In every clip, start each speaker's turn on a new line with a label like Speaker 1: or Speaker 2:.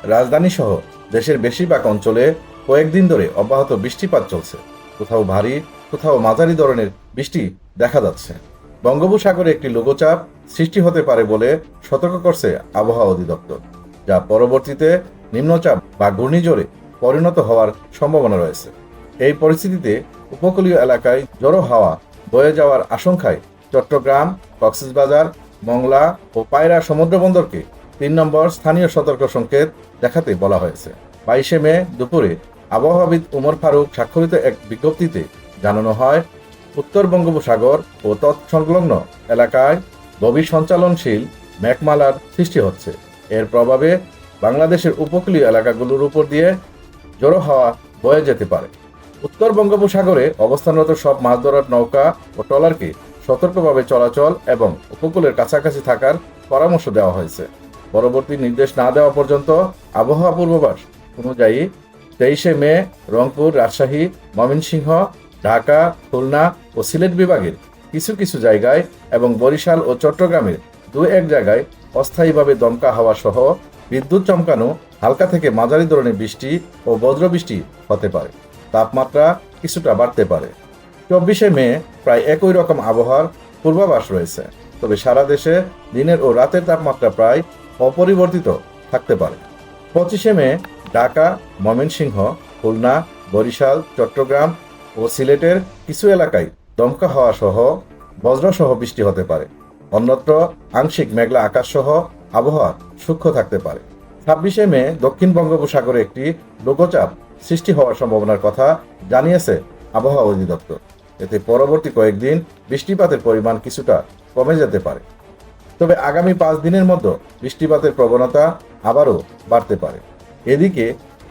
Speaker 1: রাজধানী সহ দেশের বেশিরভাগ অঞ্চলে কয়েকদিন ধরে অব্যাহত বৃষ্টিপাত চলছে। কোথাও ভারী, কোথাও মাঝারি ধরনের বৃষ্টি দেখা যাচ্ছে। বঙ্গোপসাগরে একটি লঘুচাপ সৃষ্টি হতে পারে বলে সতর্ক করছে আবহাওয়া অধিদপ্তর, যা পরবর্তীতে নিম্নচাপ বা ঘূর্ণিঝড়ে পরিণত হওয়ার সম্ভাবনা রয়েছে। এই পরিস্থিতিতে উপকূলীয় এলাকায় জড়ো হাওয়া বয়ে যাওয়ার আশঙ্কায় চট্টগ্রাম, কক্সবাজার, মংলা ও পায়রা সমুদ্রবন্দরকে তিন নম্বর স্থানীয় সতর্ক সংকেত দেখাতে বলা হয়েছে। বাইশে মে দুপুরে আবহাওয়াবিদ উমর ফারুক স্বাক্ষরিত এক বিজ্ঞপ্তিতে জানানো হয়, উত্তর বঙ্গোপসাগর ও তৎসংলগ্ন এলাকায় গভীর সঞ্চালনশীল ম্যাকমালার সৃষ্টি হচ্ছে। এর প্রভাবে বাংলাদেশের উপকূলীয় এলাকাগুলোর উপর দিয়ে জড়ো হাওয়া বয়ে যেতে পারে। উত্তর বঙ্গোপসাগরে অবস্থানরত সব মাছ ধরার নৌকা ও ট্রলারকে সতর্কভাবে চলাচল এবং উপকূলের কাছাকাছি থাকার পরামর্শ দেওয়া হয়েছে। পরবর্তী নির্দেশ না দেওয়া পর্যন্ত আবহাওয়া পূর্বাভাস অনুযায়ী তেইশে মে রংপুর, রাজশাহী, ময়মনসিংহ, ঢাকা, খুলনা ও সিলেট বিভাগের কিছু কিছু জায়গায় এবং বরিশাল ও চট্টগ্রামের দু এক জায়গায় অস্থায়ীভাবে দমকা হাওয়া সহ বিদ্যুৎ চমকানো হালকা থেকে মাঝারি ধরনের বৃষ্টি ও বজ্রবৃষ্টি হতে পারে। তাপমাত্রা কিছুটা বাড়তে পারে। চব্বিশে মে প্রায় একই রকম আবহাওয়ার পূর্বাভাস রয়েছে। তবে সারা দেশে দিনের ও রাতের তাপমাত্রা প্রায় অপরিবর্তিত থাকতে পারে। পঁচিশে মে, ঢাকা, ময়মনসিংহ, খুলনা, বরিশাল, চট্টগ্রাম ও সিলেটের কিছু এলাকায় দমকা হওয়া সহ বজ্রসহ বৃষ্টি হতে পারে। অন্যত্র আংশিক মেঘলা আকাশ সহ আবহাওয়া সূক্ষ্ম থাকতে পারে। ছাব্বিশে মে, দক্ষিণ বঙ্গোপসাগরে একটি লঘুচাপ সৃষ্টি হওয়ার সম্ভাবনার কথা জানিয়েছে আবহাওয়া অধিদপ্তর। এতে পরবর্তী কয়েকদিন বৃষ্টিপাতের পরিমাণ কিছুটা কমে যেতে পারে। তবে আগামী পাঁচ দিনের মধ্যে বৃষ্টিপাতের প্রবণতা আবারও বাড়তে পারে। এদিকে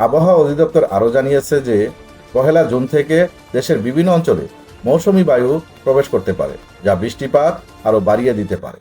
Speaker 1: আবহাওয়া অধিদপ্তর আরও জানিয়েছে যে পহেলা জুন থেকে দেশের বিভিন্ন অঞ্চলে মৌসুমি বায়ু প্রবেশ করতে পারে, যা বৃষ্টিপাত আরও বাড়িয়ে দিতে পারে।